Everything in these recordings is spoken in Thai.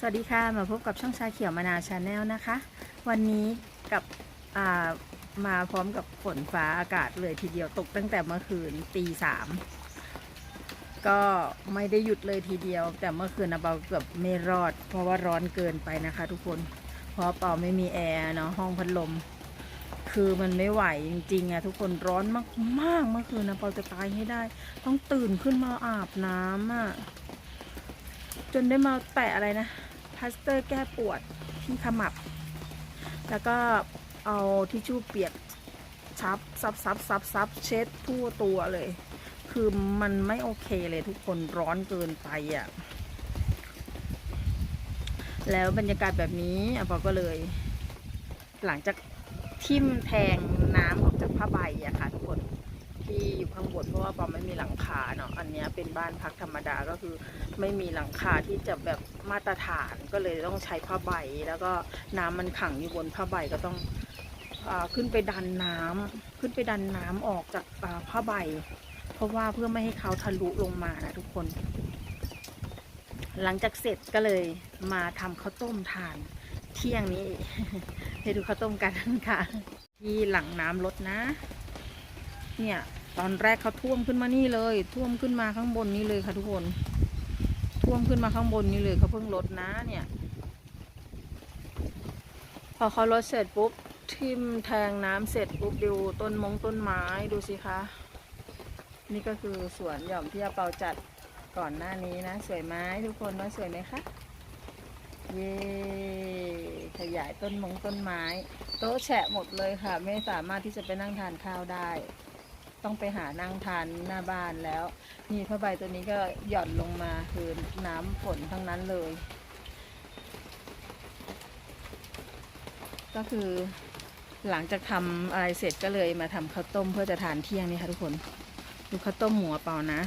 สวัสดีค่ะ มาพบกับช่องชาเขียวมะนาวชาแนลนะคะ วันนี้กับมาพร้อมกับฝนฟ้าอากาศเลยทีเดียวตกตั้งแต่เมื่อคืนตีสามก็ไม่ได้หยุดเลยทีเดียว แต่เมื่อคืนนะเปาเกือบไม่รอด เพราะว่าร้อนเกินไปนะคะ ทุกคน เพราะเปาไม่มีแอร์เนาะห้องพัดลม คือมันไม่ไหวจริงๆอะทุกคนร้อนมากๆเมื่อคืนนะเปาจะตายให้ได้ ต้องตื่นขึ้นมาอาบน้ำอะจนได้มาแปะอะไรนะ พลาสเตอร์แก้ปวดที่ขมับ แล้วก็เอาทิชชู่เปียกชับซับซับซับซับเช็ดทั่วตัวเลย คือมันไม่โอเคเลยทุกคนร้อนเกินไปอะ่ะ แล้วบรรยากาศแบบนี้อปอก็เลย หลังจากทิ่มแทงน้ำออกจากผ้าใบอะค่ะทุกคน ที่อยู่ข้างบนเพราะว่าปอไม่มีหลังคาเนาะอันนี้เป็นบ้านพักธรรมดาก็คือ ไม่มีหลังคาที่จะแบบมาตรฐานก็เลยต้องใช้ผ้าใบ แล้วก็น้ำมันขังอยู่บนผ้าใบก็ต้องอขึ้นไปดันน้ำขึ้นไปดันน้ำออกจากผ้าใบ เพราะว่าเพื่อไม่ให้เขาทะลุลงมานะทุกคน หลังจากเสร็จก็เลยมาทำข้าวต้มทานเที่ยงนี้ให้ดูข้าวต้มกันค่ะ ที่หลังน้ำลดนะ เนี่ย ตอนแรกเขาท่วมขึ้นมานี่เลย ท่วมขึ้นมาข้างบนนี้เลยค่ะทุกคน ท่วมขึ้นมาข้างบนนี้เลยเขาเพิ่งลดนะเนี่ย พอเขาลดเสร็จปุ๊บทิมแทงน้ำเสร็จปุ๊บดูต้นมงต้นไม้ดูสิคะ นี่ก็คือสวนหย่อมที่อาเปาจัดก่อนหน้านี้นะ สวยไหมทุกคนว่าสวยไหมคะเย่ขยายต้นมงต้นไม้ โต๊ะแฉะหมดเลยค่ะ ไม่สามารถที่จะไปนั่งทานข้าวได้ ต้องไปหานั่งทานหน้าบ้านแล้ว นี่ผ้าใบตัวนี้ก็หย่อนลงมาคือน้ำฝนทั้งนั้นเลย ก็คือหลังจากทำอะไรเสร็จก็เลยมาทำข้าวต้มเพื่อจะทานเที่ยงนี่ค่ะทุกคนดูข้าวต้มหมูเปล่านะ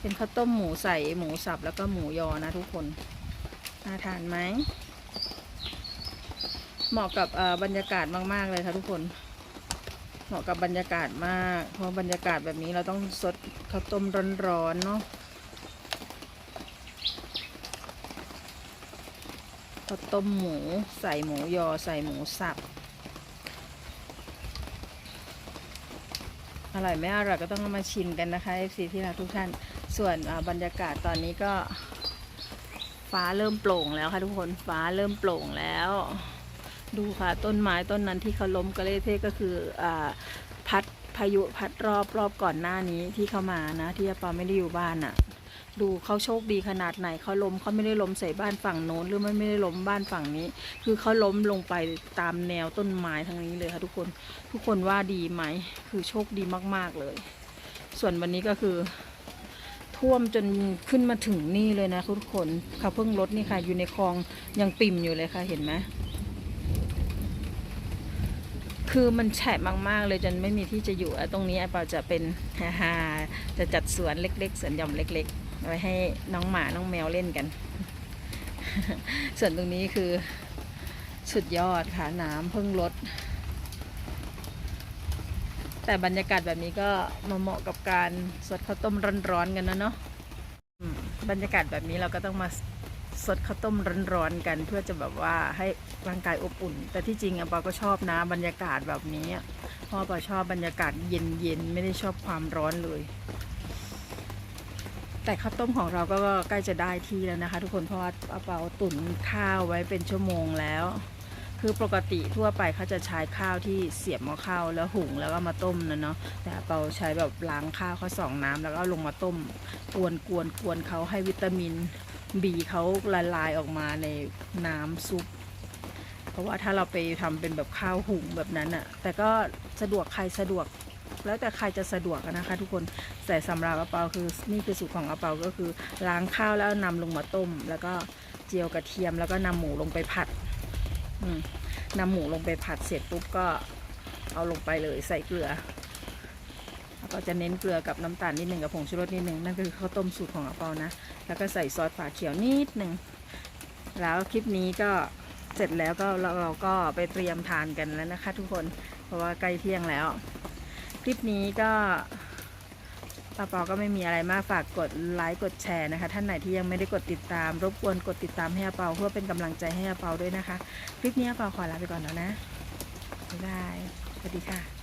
เป็นข้าวต้มหมูใส่หมูสับแล้วก็หมูยอนะทุกคนน่าทานไหมเหมาะกับบรรยากาศมาก ๆ เลยค่ะทุกคน มาะกับบรรยากาศมาก เพราะบรรยากาศแบบนี้เราต้องสดข้าวต้มร้อนๆเนาะข้าวต้มหมูใส่หมูยอใส่หมูสับอร่อยไม่อร่อยก็ต้องมาชิมกันนะคะ FC ที่รักทุกท่าน ส่วนบรรยากาศตอนนี้ก็ ฟ้าเริ่มโปร่งแล้วค่ะทุกคนฟ้าเริ่มโปร่งแล้ว ดูค่ะ ต้นไม้ต้นนั้นที่เขาล้มกระเละเทะก็คืออาพัดพายุพัดรอบรอบก่อนหน้านี้ที่เขามานะ ที่อาปาไม่ได้อยู่บ้านอะ่ะ ดูเขาโชคดีขนาดไหนเขาล้มเขาไม่ได้ล้มใส่บ้านฝั่งโน้นหรือไม่ไม่ได้ล้มบ้านฝั่งนี้ คือเขาล้มลงไปตามแนวต้นไม้ทั้งนี้เลยค่ะทุกคนทุกคนว่าดีไหมคือโชคดีมากๆเลย ส่วนวันนี้ก็คือท่วมจนขึ้นมาถึงนี่เลยนะทุกคนเขาเพิ่งลดนี่ค่ะ อยู่ในคลองยังปิ่มอยู่เลยค่ะเห็นไหม คือมันแฉะมาก ๆ เลยจนไม่มีที่จะอยู่ตรงนี้ไอเปาจะเป็นฮาฮาจะจัดสวนเล็กๆสวนหย่อมเล็ก ๆ ไว้ให้น้องหมาน้องแมวเล่นกัน ส่วนตรงนี้คือสุดยอดค่ะ น้ำเพิ่งลด แต่บรรยากาศแบบนี้ก็มาเหมาะกับการสดข้าวต้มร้อนๆกันนะเนาะบรรยากาศแบบนี้เราก็ต้องมา สดข้าวต้มร้อนๆกัน เพื่อจะแบบว่าให้ร่างกายอบอุ่น แต่ที่จริงอะปาก็ชอบนะบรรยากาศแบบนี้เพราะปาชอบบรรยากาศเย็นๆไม่ได้ชอบความร้อนเลย แต่ข้าวต้มของเราก็ใกล้จะได้ที่แล้วนะคะ ทุกคนเพราะว่าอเปาตุ๋นข้าวไว้เป็นชั่วโมงแล้ว คือปกติทั่วไปเขาจะใช้ข้าวที่เสียบม้อข้าวแล้วหุงแล้วก็มาต้มนะเนาะแต่เปาใช้แบบล้างข้าวเขาสองน้ำแล้วก็ลงมาต้มกวนกวนกวนเขาให้วิตามิน บีเขาละลายออกมาในน้ำซุป เพราะว่าถ้าเราไปทำเป็นแบบข้าวหุงแบบนั้นอะแต่ก็สะดวกใครสะดวก แล้วแต่ใครจะสะดวกนะคะ ทุกคนแต่สำหรับอาเปาคือนี่คือสูตรของอาเปาก็คือ ล้างข้าวแล้วนำลงมาต้ม แล้วก็เจียวกระเทียมแล้วก็นำหมูลงไปผัดนำหมูลงไปผัดเสร็จปุ๊บก็เอาลงไปเลยใส่เกลือ ก็จะเน้นเกลือกับน้ำตาลนิดหนึ่งกับผงชูรสนิดหนึ่งนั่นคือข้าวต้มสูตรของอาเปานะ แล้วก็ใส่ซอสฝาเขียวนิดหนึ่งแล้วคลิปนี้ก็เสร็จแล้วก็เราเราก็ไปเตรียมทานกันแล้วนะคะ ทุกคนเพราะว่าใกล้เที่ยงแล้ว คลิปนี้ก็ปาเปาก็ไม่มีอะไรมากฝากกดไลค์กดแชร์นะคะ ท่านไหนที่ยังไม่ได้กดติดตาม รบกวนกดติดตามให้อาเปาเพื่อเป็นกำลังใจให้อาเปาด้วยนะคะ คลิปนี้อาเปาขอลาไปก่อนแล้วนะบ๊ายบายสวัสดีค่ะ